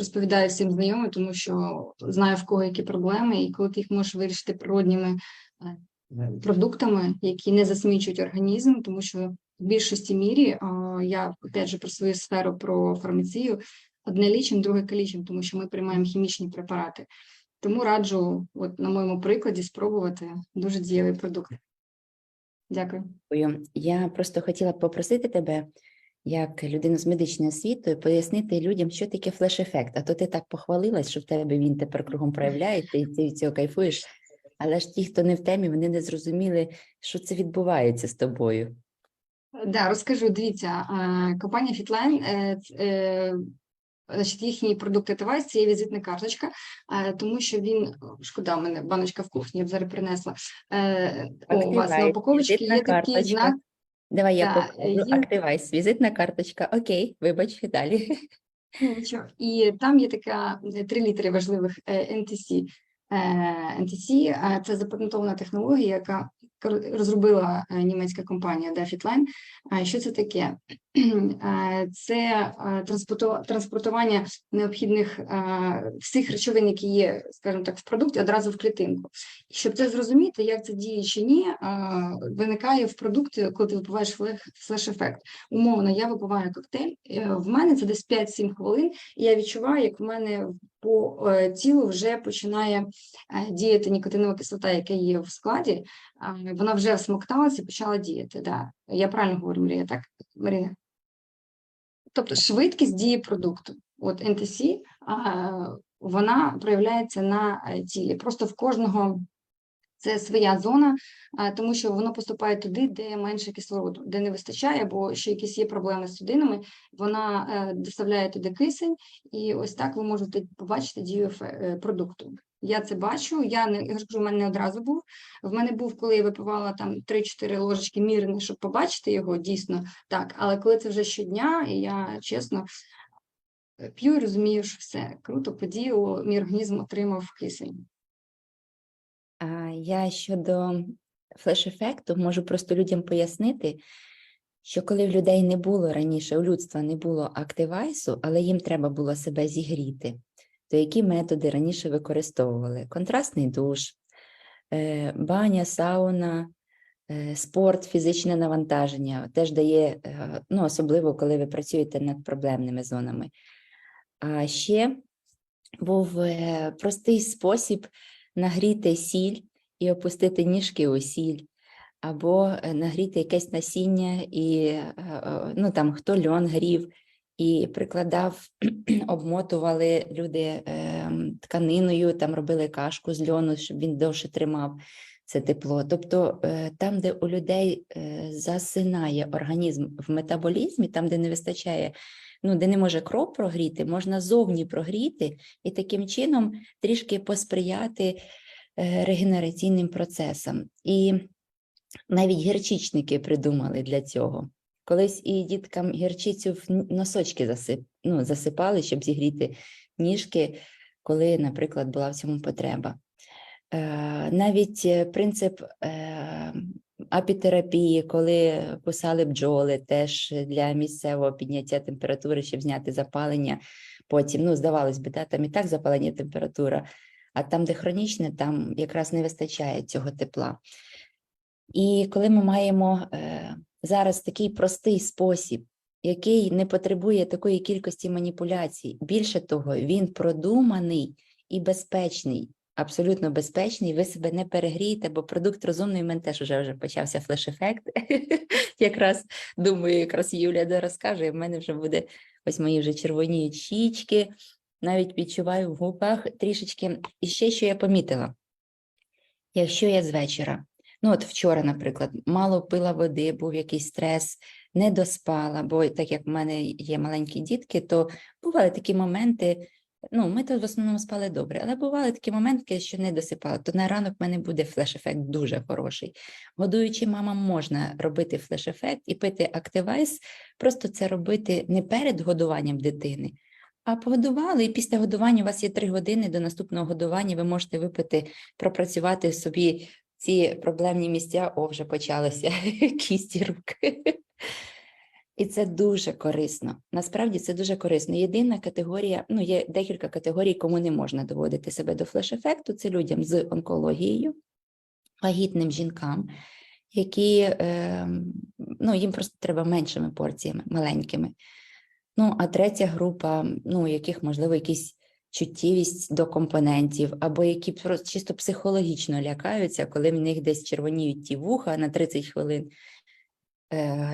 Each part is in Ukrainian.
розповідаю всім знайомим, тому що знаю в кого які проблеми, і коли ти їх можеш вирішити природніми е, продуктами, які не засмічують організм, тому що в більшості мірі я опять же про свою сферу про фармацію. Одне лічим, друге калічим, тому що ми приймаємо хімічні препарати. Тому раджу, от на моєму прикладі, спробувати дуже дієвий продукт. Дякую. Дякую. Я просто хотіла б попросити тебе, як людину з медичною освітою, пояснити людям, що таке флеш-ефект. А то ти так похвалилась, що в тебе він тепер кругом проявляється, і ти від цього кайфуєш. Але ж ті, хто не в темі, вони не зрозуміли, що це відбувається з тобою. Да, розкажу. Дивіться, компанія Fitline, е, е, значить, їхній продукт Етавайс це є візитна карточка, е, тому що він шкода, в мене баночка в кухні, я б зараз принесла. О, у вас на упаковочці є такий карточка. знак. Давай я Да, покажу. Активайс, візитна карточка. Окей, вибач, далі. Нічого. І там є така е, три літери важливих е, NTC. NTC е, – це запатентована технологія, яка розробила е, німецька компанія DeFitline. Що це таке? Це транспортування необхідних всіх речовин, які є, скажімо так, в продукті, одразу в клітинку. Щоб це зрозуміти, як це діє чи ні, виникає в продукті, коли ти випиваєш флеш- флеш-ефект. Умовно, я випиваю коктейль, е, в мене це десь 5-7 хвилин, і я відчуваю, як в мене по е, тілу вже починає е, діяти нікотинова кислота, яка є в складі, вона вже всмокталася і почала діяти. Да. Я правильно говорю, Марія, так? Марія? Тобто швидкість дії продукту. От НТС вона проявляється на е, тілі. Просто в кожного це своя зона, тому що воно поступає туди, де менше кислороду, де не вистачає, бо ще якісь є проблеми з судинами. Вона е, доставляє туди кисень, і ось так ви можете побачити дію е, продукту. Я це бачу. Я не я кажу, в мене не одразу був. В мене був, коли я випивала там 3-4 ложечки мірне, щоб побачити його дійсно так. Але коли це вже щодня, і я чесно е, п'ю і розумію, що все круто подіяло, мій організм отримав кисень. Я щодо флеш-ефекту можу просто людям пояснити, що коли в людей не було раніше, у людства не було активайсу, але їм треба було себе зігріти, то які методи раніше використовували? Контрастний душ, е, баня, сауна, е, спорт, фізичне навантаження теж дає, е, ну, особливо коли ви працюєте над проблемними зонами. А ще був простий спосіб нагріти сіль і опустити ніжки у сіль, або е, нагріти якесь насіння, і е, е, ну там хто льон грів, і прикладав, обмотували люди ем, тканиною, там робили кашку з льону, щоб він довше тримав це тепло. Тобто е, там, де у людей е, засинає організм в метаболізмі, там, де не вистачає, ну, де не може кров прогріти, можна зовні прогріти і таким чином трішки посприяти е, регенераційним процесам. І навіть гірчичники придумали для цього. Колись і діткам гірчицю в носочки засип, ну, засипали, щоб зігріти ніжки, коли, наприклад, була в цьому потреба. Е, Навіть е, принцип е, апітерапії, коли кусали бджоли, теж для місцевого підняття температури, щоб зняти запалення. Потім, ну, здавалось би, да, там і так запалення температура, а там, де хронічне, там якраз не вистачає цього тепла. І коли ми маємо зараз такий простий спосіб, який не потребує такої кількості маніпуляцій, більше того, він продуманий і безпечний, абсолютно безпечний, ви себе не перегрієте, бо продукт розумний, у мене теж вже, вже почався флеш-ефект. якраз думаю, якраз Юля зараз скаже, і в мене вже буде ось мої вже червоніють щічки, навіть відчуваю в губах трішечки. І ще що я помітила, якщо я з вечора Ну, от вчора, наприклад, мало пила води, був якийсь стрес, не доспала, бо так як в мене є маленькі дітки, то бували такі моменти. Ну, ми тут в основному спали добре, але бували такі моменти, що не досипала. То на ранок в мене буде флеш-ефект дуже хороший. Годуючи мамам можна робити флеш-ефект і пити активайс, просто це робити не перед годуванням дитини, а погодували, і після годування у вас є три години до наступного годування. Ви можете випити, пропрацювати собі ці проблемні місця, о, вже почалися кісті рук. І це дуже корисно. Насправді це дуже корисно. Єдина категорія, ну є декілька категорій, кому не можна доводити себе до флеш-ефекту. Це людям з онкологією, вагітним жінкам, які е, ну, їм просто треба меншими порціями, маленькими. Ну, а третя група, ну, у яких, можливо, якісь чуттєвість до компонентів, або які просто чисто психологічно лякаються, коли в них десь червоніють ті вуха на 30 хвилин,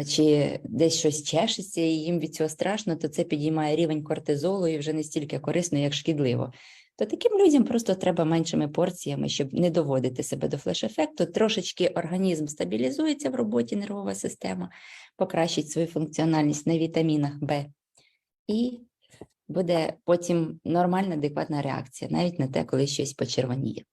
чи десь щось чешеться, і їм від цього страшно, то це підіймає рівень кортизолу і вже не стільки корисно, як шкідливо. То таким людям просто треба меншими порціями, щоб не доводити себе до флеш-ефекту. Трошечки організм стабілізується в роботі нервова система, покращить свою функціональність на вітамінах Б. І буде потім нормальна, адекватна реакція, навіть на те, коли щось почервоніє.